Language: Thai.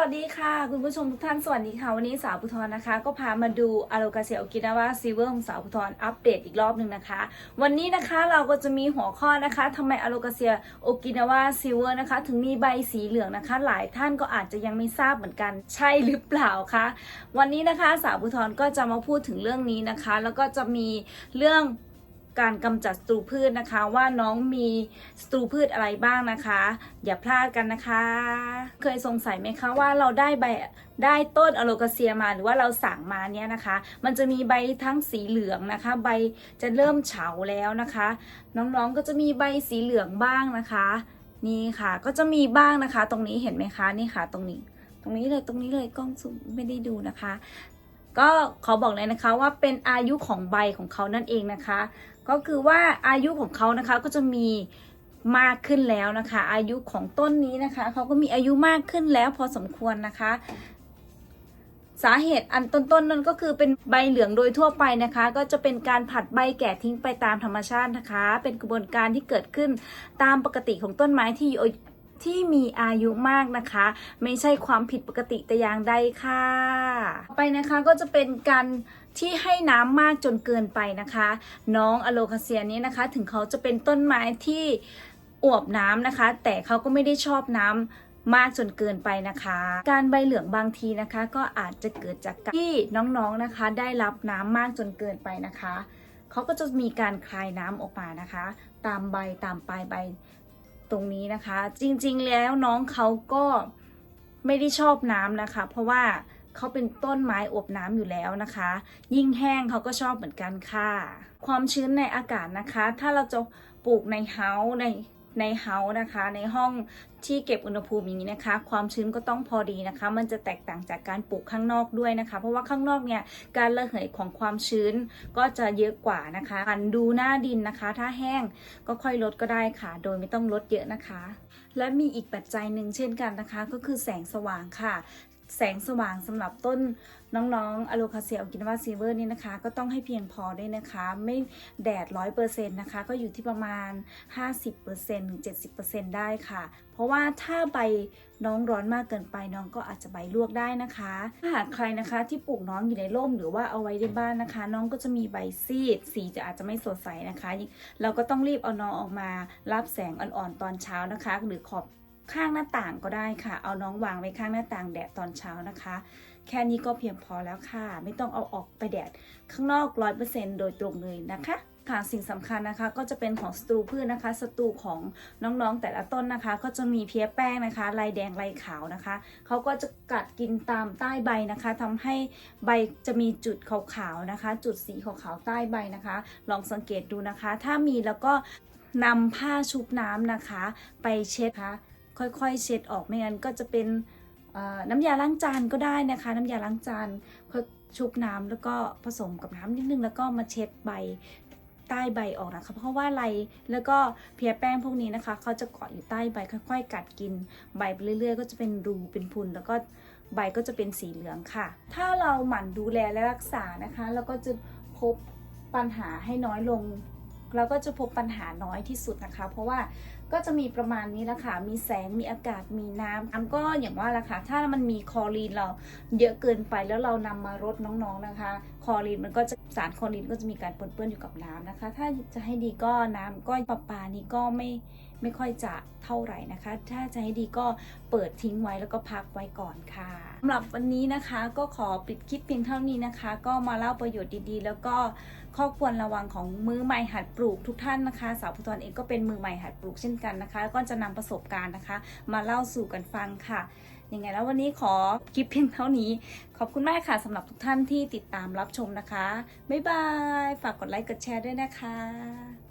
วัสดีค่ะ คุณผู้ชมทุกท่านสวัสดีค่ะ วันนี้สาวพุทรนะคะ ก็พามาดูอาโลกาเซียโอกินาวาซีเวอร์ของสาวพุทรอัปเดตอีกรอบหนึ่งนะคะ วันนี้นะคะเราก็จะมีหัวข้อนะคะทำไมอาโลกาเซียโอกินาวาซีเวอร์นะคะ ถึงมีใบสีเหลืองนะคะ หลายท่านก็อาจจะยังไม่ทราบเหมือนกันใช่หรือเปล่าคะวันนี้นะคะสาวพุทรก็จะมาพูดถึงเรื่องนี้นะคะ แล้วก็จะมีเรื่อง การกำจัดศัตรูพืชนะคะ ว่าน้องมีศัตรูพืชอะไรบ้างนะคะ อย่าพลาดกันนะคะ เคยสงสัยไหมคะว่าเราได้ใบได้ต้นอะโลกาเซียมาหรือว่าเราสั่งมาเนี่ยนะคะ มันจะมีใบทั้งสีเหลืองนะคะ ใบจะเริ่มเฉาแล้วนะคะ น้องๆก็จะมีใบสีเหลืองบ้างนะคะ นี่ค่ะก็จะมีบ้างนะคะ ตรงนี้เห็นไหมคะนี่ค่ะตรงนี้ ตรงนี้เลยตรงนี้เลยกล้องซูมไม่ได้ดูนะคะ ก็ขอบอกเลยนะคะว่าเป็นอายุของใบของเขานั่นเองนะคะ ก็คือว่าอายุของเขานะคะก็จะมีมากขึ้นแล้วนะคะ อายุของต้นนี้นะคะเขาก็มีอายุมากขึ้นแล้วพอสมควรนะคะ สาเหตุอันต้นๆนั่นก็คือเป็นใบเหลืองโดยทั่วไปนะคะ ก็จะเป็นการผัดใบแก่ทิ้งไปตามธรรมชาตินะคะ เป็นกระบวนการที่เกิดขึ้นตามปกติของต้นไม้ที่ที่มีอายุมากนะคะ ไม่ใช่ความผิดปกติแต่อย่างใดค่ะ ไปนะคะก็จะเป็นการที่ให้น้ำมากจนเกินไปนะคะ น้องอะโลคาเซียนี้นะคะ ถึงเขาจะเป็นต้นไม้ที่อวบน้ำนะคะ แต่เขาก็ไม่ได้ชอบน้ำมากจนเกินไปนะคะ การใบเหลืองบางทีนะคะ ก็อาจจะเกิดจากการที่น้องๆนะคะ ได้รับน้ำมากจนเกินไปนะคะเขาก็จะมีการคลายน้ำออกมานะคะ ตามใบตามปลายใบตรงนี้นะคะ จริงๆแล้วน้องเขาก็ไม่ได้ชอบน้ำนะคะ เพราะว่า เขาเป็นต้นไม้อบน้ำอยู่แล้วนะคะ ยิ่งแห้งเขาก็ชอบเหมือนกันค่ะ ความชื้นในอากาศนะคะ ถ้าเราจะปลูกในเฮาส์ในในเฮาส์นะคะ ในห้องที่เก็บอุณหภูมิอย่างนี้นะคะ ความชื้นก็ต้องพอดีนะคะ มันจะแตกต่างจากการปลูกข้างนอกด้วยนะคะ เพราะว่าข้างนอกเนี่ยการระเหยของความชื้นก็จะเยอะกว่านะคะการดูหน้าดินนะคะ ถ้าแห้งก็ค่อยลดก็ได้ค่ะ โดยไม่ต้องลดเยอะนะคะ และมีอีกปัจจัยหนึ่งเช่นกันนะคะ ก็คือแสงสว่างค่ะ แสงสว่างสำหรับต้นน้องๆอะโลคาเซียอกินวาซีเวอร์นี่นะคะ ก็ต้องให้เพียงพอด้วยนะคะ ไม่แดดร้อยเปอร์เซ็นต์นะคะ ก็อยู่ที่ประมาณ 50%ถึง70%ได้ค่ะ เพราะว่าถ้าใบน้องร้อนมากเกินไปน้องก็อาจจะใบลวกได้นะคะถ้าหากใครนะคะที่ปลูกน้องอยู่ในร่มหรือว่าเอาไว้ในบ้านนะคะ น้องก็จะมีใบซีดสีจะอาจจะไม่สดใสนะคะ เราก็ต้องรีบเอาน้องออกมารับแสงอ่อนๆตอนเช้านะคะ หรือขอบ ข้างหน้าต่างก็ได้ค่ะ เอาน้องวางไว้ข้างหน้าต่างแดดตอนเช้านะคะ แค่นี้ก็เพียงพอแล้วค่ะ ไม่ต้องเอาออกไปแดดข้างนอก100%โดยตรงเลยนะคะค่ะสิ่งสำคัญนะคะก็จะเป็นของสตูพืชนะคะสตูของน้องๆแต่ละต้นนะคะ ก็จะมีเพี้ยแป้งนะคะ ลายแดงลายขาวนะคะเขาก็จะกัดกินตามใต้ใบนะคะทำให้ใบจะมีจุดขาวๆนะคะ จุดสีขาวๆใต้ใบนะคะ ลองสังเกตดูนะคะ ถ้ามีแล้วก็นำผ้าชุบน้ำนะคะ ไปเช็ดนะคะ ค่อยๆ เช็ดออกไม่งั้นก็จะเป็นน้ำยาล้างจานก็ได้นะคะ น้ำยาล้างจานค่อยชุบน้ำแล้วก็ผสมกับน้ำนิดนึงแล้วก็มาเช็ดใบใต้ใบออกนะคะ เพราะว่าไรแล้วก็เพียแป้งพวกนี้นะคะเขาจะเกาะอยู่ใต้ใบค่อยๆ กัดกินใบไปเรื่อยๆ ก็จะเป็นรูเป็นพุนแล้วก็ใบก็จะเป็นสีเหลืองค่ะ ถ้าเราหมั่นดูแลและรักษานะคะเราก็จะพบปัญหาให้น้อยลง เราก็จะพบปัญหาน้อยที่สุดนะคะ เพราะว่า ก็จะมีประมาณนี้แหละค่ะ มีแสง มีอากาศ มีน้ำน้ำก็อย่างว่าละค่ะ ถ้ามันมีคลอรีนเราเยอะเกินไปแล้วเรานำมารดน้องๆนะคะคลอรีนมันก็จะสารคลอรีนก็จะมีการปนเปื้อนอยู่กับน้ำนะคะ ถ้าจะให้ดีก็น้ำก็ประปานี้ก็ไม่ไม่ค่อยจะเท่าไหร่นะคะ ถ้าจะให้ดีก็เปิดทิ้งไว้แล้วก็พักไว้ก่อนค่ะสำหรับวันนี้นะคะก็ขอปิดคลิปเพียงเท่านี้นะคะ ก็มาเล่าประโยชน์ดีๆ แล้วก็ข้อควรระวังของมือใหม่หัดปลูกทุกท่านนะคะ สาวพุทธรเองก็เป็นมือใหม่หัดปลูกเช่นกันนะคะ ก็จะนำประสบการณ์นะคะ มาเล่าสู่กันฟังค่ะยังไงแล้ววันนี้ขอคลิปเพียงเท่านี้ ขอบคุณมากค่ะสำหรับทุกท่านที่ติดตามรับชมนะคะ บ๊ายบาย ฝากกดไลค์กดแชร์ด้วยนะคะ